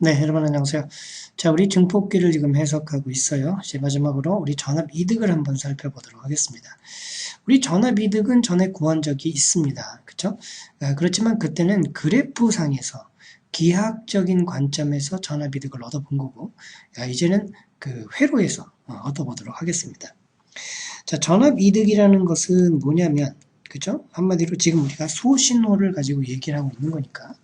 네, 여러분 안녕하세요. 자, 우리 증폭기를 지금 해석하고 있어요. 이제 마지막으로 우리 전압 이득을 한번 살펴보도록 하겠습니다. 우리 전압 이득은 전에 구한 적이 있습니다. 아, 그렇지만 그때는 그래프상에서 기하학적인 관점에서 전압 이득을 얻어본 거고, 아, 이제는 그 회로에서 어, 얻어보도록 하겠습니다. 자, 전압 이득이라는 것은 뭐냐면, 그죠? 한마디로 지금 우리가 소신호를 가지고 얘기를 하고 있는 거니까,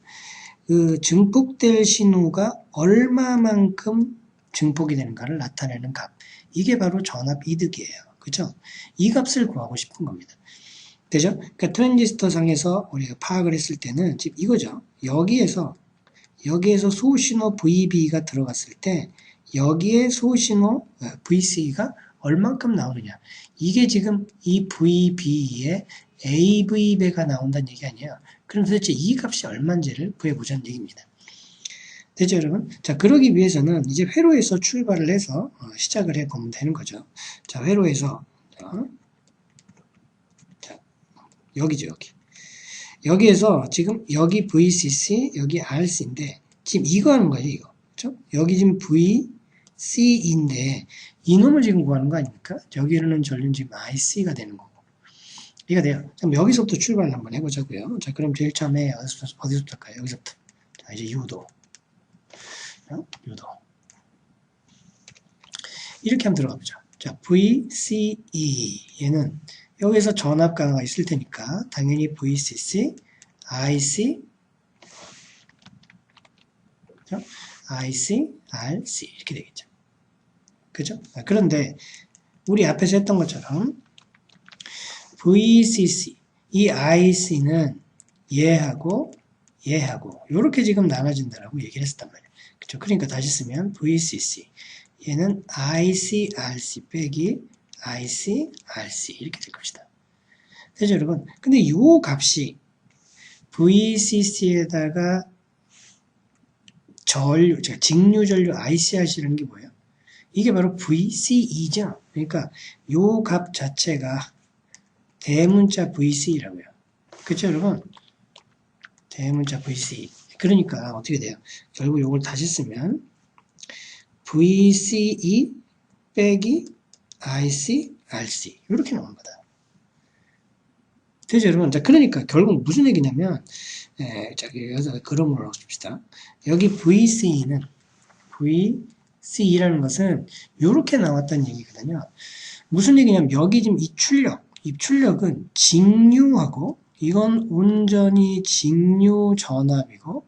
그 증폭될 신호가 얼마만큼 증폭이 되는가를 나타내는 값. 이게 바로 전압 이득이에요. 그죠? 이 값을 구하고 싶은 겁니다. 되죠? 그러니까 트랜지스터 상에서 우리가 파악을 했을 때는 지금 이거죠. 여기에서 여기에서 소신호 VB가 들어갔을 때 여기에 소신호 어, VC가 얼만큼 나오느냐. 이게 지금 이 VB에 AV배가 나온다는 얘기 아니에요. 그럼 도대체 이 값이 얼마인지를 구해보자는 얘기입니다. 되죠, 여러분? 자, 그러기 위해서는 이제 회로에서 출발을 해서 어, 시작을 해 보면 되는 거죠. 자, 회로에서, 자, 자, 여기죠, 여기. 여기에서 지금 여기 VCC, 여기 RC인데, 지금 이거 하는 거예요, 이거. 그죠? 여기 지금 VC인데, 이놈을 지금 구하는 거 아닙니까? 여기로는 전륜 지금 IC가 되는 거고. 이해가 돼요. 그럼 여기서부터 출발을 한번 해보자고요. 자, 그럼 제일 처음에 어디서부터, 할까요? 여기서부터. 자, 이제 유도. 자, 유도. 이렇게 한번 들어가 보죠. 자, VCE. 얘는 여기서 전압 강화가 있을 테니까 당연히 VCC, IC, 자, IC, RC 이렇게 되겠죠. 그죠? 아, 그런데 우리 앞에서 했던 것처럼 VCC, 이 IC는 얘하고 얘하고 이렇게 지금 나눠진다라고 얘기를 했었단 말이에요. 그죠? 그러니까 다시 쓰면 VCC 얘는 IC, RC 빼기 IC, RC 이렇게 될 것이다. 되죠, 여러분? 근데 이 값이 VCC에다가 전류, 즉 직류 전류 ICRC라는 게 뭐예요? 이게 바로 VCE죠. 그러니까 이값 자체가 대문자 VC라고요. 그렇죠, 여러분? 대문자 VC. 그러니까 어떻게 돼요? 결국 이걸 다시 쓰면 VCE 빼기 IC, RC 이렇게 나온 거다. 되죠, 여러분? 자, 그러니까 결국 무슨 얘기냐면 에, 저기 여기서 그림으로 넣읍시다. 여기 VC는 VC라는 것은 이렇게 나왔다는 얘기거든요. 무슨 얘기냐면 여기 지금 이 출력 이 출력은 직류하고 이건 온전히 직류 전압이고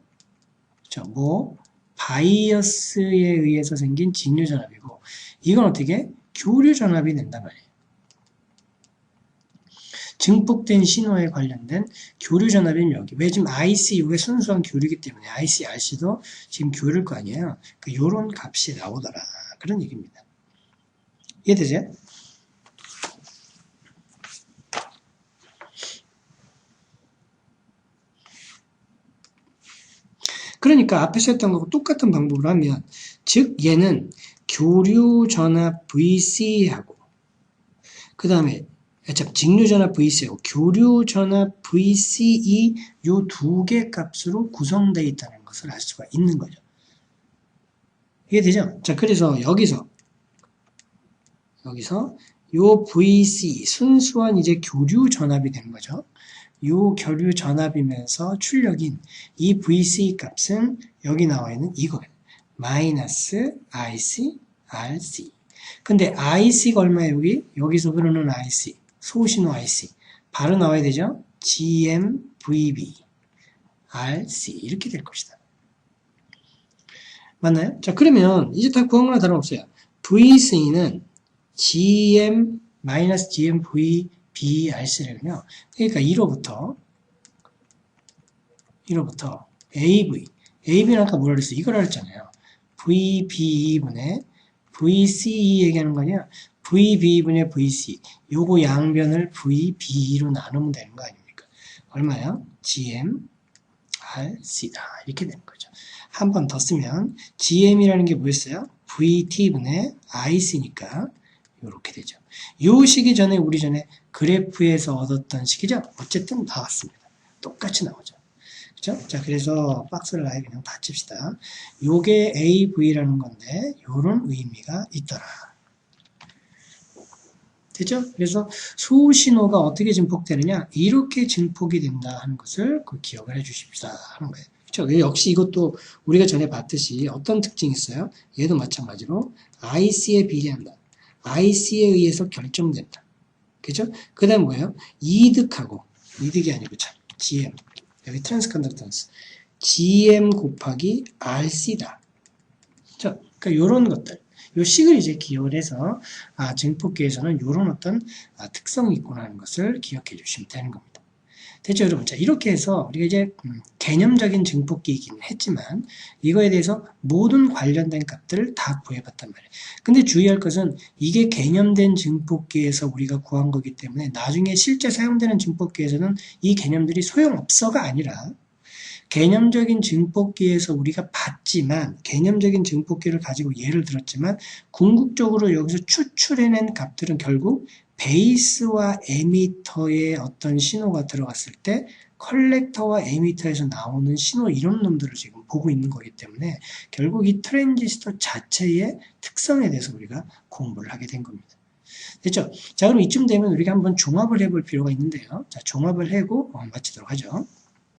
그렇죠? 뭐 바이어스에 의해서 생긴 직류 전압이고 이건 어떻게 교류 전압이 된단 말이에요. 증폭된 신호에 관련된 교류 전압이 여기. 왜 지금 IC 이게 순수한 교류이기 때문에 IC, RC도 지금 교류일 거 아니에요. 그 요런 값이 나오더라. 그런 얘기입니다. 이해되죠? 그러니까 앞에서 했던 거하고 똑같은 방법으로 하면 즉 얘는 교류 전압 VC하고 그 다음에 참 직류 전압 VC하고 교류 전압 VCE 요 두 개 값으로 구성되어 있다는 것을 알 수가 있는 거죠. 이해되죠? 자, 그래서 여기서 여기서 요 VC 순수한 이제 교류 전압이 되는 거죠. 요 교류 전압이면서 출력인 이 VC 값은 여기 나와 있는 이거예요. 마이너스 IC, RC. 근데 IC가 얼마예요, 여기? 여기서 흐르는 IC. 소신호 IC. 바로 나와야 되죠? GMVB, RC. 이렇게 될 것이다. 맞나요? 자, 그러면 이제 다 구한 거나 다름없어요. VC는 GM, 마이너스 GMV, BRC를요. 그러니까 1호부터 1호부터 AV AV는 아까 뭐라 그랬어? 이걸 알았잖아요. VB분의 VCE 얘기하는 거냐? VB분의 VC 요거 양변을 VB로 나누면 되는 거 아닙니까? 얼마야? GM RC다. 이렇게 되는 거죠. 한 번 더 쓰면 GM이라는 게 뭐였어요? VT분의 IC니까 이렇게 되죠. 요 시기 전에 우리 전에 그래프에서 얻었던 식이죠. 어쨌든 나왔습니다. 똑같이 나오죠. 그죠? 자, 그래서 박스를 아예 그냥 닫힙시다. 요게 AV라는 건데, 요런 의미가 있더라. 되죠? 그래서 소신호가 어떻게 증폭되느냐? 이렇게 증폭이 된다 하는 것을 그 기억을 해 주십시다 하는 거예요. 그렇죠? 역시 이것도 우리가 전에 봤듯이 어떤 특징이 있어요? 얘도 마찬가지로 IC에 비례한다. IC에 의해서 결정된다. 그죠? 그 다음 뭐예요? 이득하고, 이득이 아니고 참, GM. 여기 트랜스컨덕턴스. GM 곱하기 RC다. 그죠? 그러니까 요런 것들. 요 식을 이제 기억을 해서, 아, 증폭기에서는 요런 어떤 아, 특성이 있구나 하는 것을 기억해 주시면 되는 겁니다. 됐죠, 여러분? 자, 이렇게 해서 우리가 이제 음, 개념적인 증폭기이긴 했지만 이거에 대해서 모든 관련된 값들을 다 구해봤단 말이에요. 근데 주의할 것은 이게 개념된 증폭기에서 우리가 구한 거기 때문에 나중에 실제 사용되는 증폭기에서는 이 개념들이 소용없어가 아니라 개념적인 증폭기에서 우리가 봤지만 개념적인 증폭기를 가지고 예를 들었지만 궁극적으로 여기서 추출해낸 값들은 결국 베이스와 에미터의 어떤 신호가 들어갔을 때 컬렉터와 에미터에서 나오는 신호 이런 놈들을 지금 보고 있는 거기 때문에 결국 이 트랜지스터 자체의 특성에 대해서 우리가 공부를 하게 된 겁니다. 됐죠? 자, 그럼 이쯤 되면 우리가 한번 종합을 해볼 필요가 있는데요. 자, 종합을 하고 어, 마치도록 하죠.